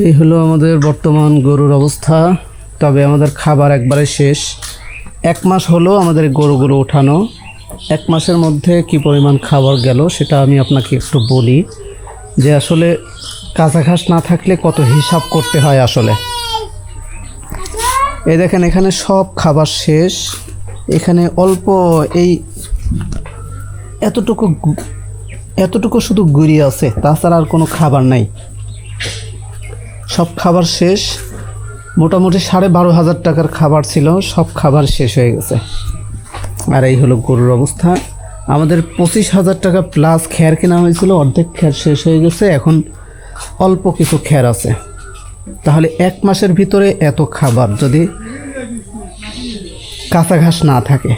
এই হলো আমাদের বর্তমান গরুর অবস্থা, তবে আমাদের খাবার একবারে শেষ। এক মাস হলো আমাদের গরুগুলো ওঠানো। এক মাসের মধ্যে কি পরিমাণ খাবার গেল সেটা আমি আপনাকে একটু বলি, যে আসলে কাঁচা ঘাস না থাকলে কত হিসাব করতে হয় আসলে। এই দেখেন, এখানে সব খাবার শেষ। এখানে অল্প এই এতটুকু এতটুকু শুধু গুড়ি আছে, তাছাড়া আর কোনো খাবার নাই। সব খাবার শেষ। মোটামুটি সাড়ে বারো হাজার টাকার খাবার ছিল, সব খাবার শেষ হয়ে গেছে। আর এই হলো গরুর অবস্থা। আমাদের পঁচিশ হাজার টাকা প্লাস খ্যার কেনা হয়েছিল, অর্ধেক খ্যার শেষ হয়ে গেছে, এখন অল্প কিছু খ্যার আছে। তাহলে এক মাসের ভিতরে এত খাবার যদি কাঁচা ঘাস না থাকে।